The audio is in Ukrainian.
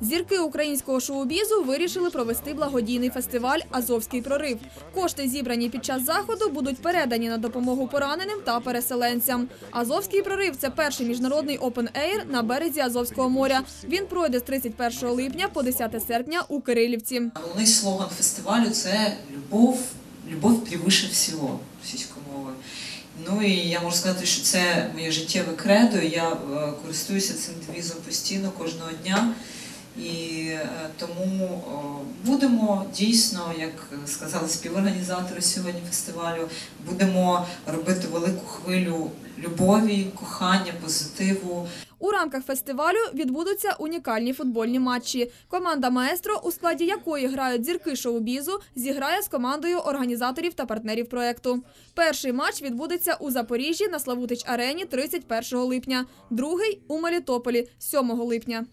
Зірки українського шоу-бізу вирішили провести благодійний фестиваль Азовський прорив. Кошти, зібрані під час заходу, будуть передані на допомогу пораненим та переселенцям. Азовський прорив це перший міжнародний опен-ейр на березі Азовського моря. Він пройде з 31 липня по 10 серпня у Кирилівці. Головний слоган фестивалю це любов, любов превише всього російською мовою. Ну і я можу сказати, що це моє життєве кредо. Я е, користуюся цим девізом постійно кожного дня. І е, тому будемо дійсно, як сказали співорганізатори сьогодні фестивалю, будемо робити велику хвилю любові, кохання, позитиву. У рамках фестивалю відбудуться унікальні футбольні матчі. Команда Маестро, у складі якої грають зірки шоу-бізу, зіграє з командою організаторів та партнерів проекту. Перший матч відбудеться у Запоріжжі на Славутич Арені 31 липня, другий у Мелітополі 7 липня.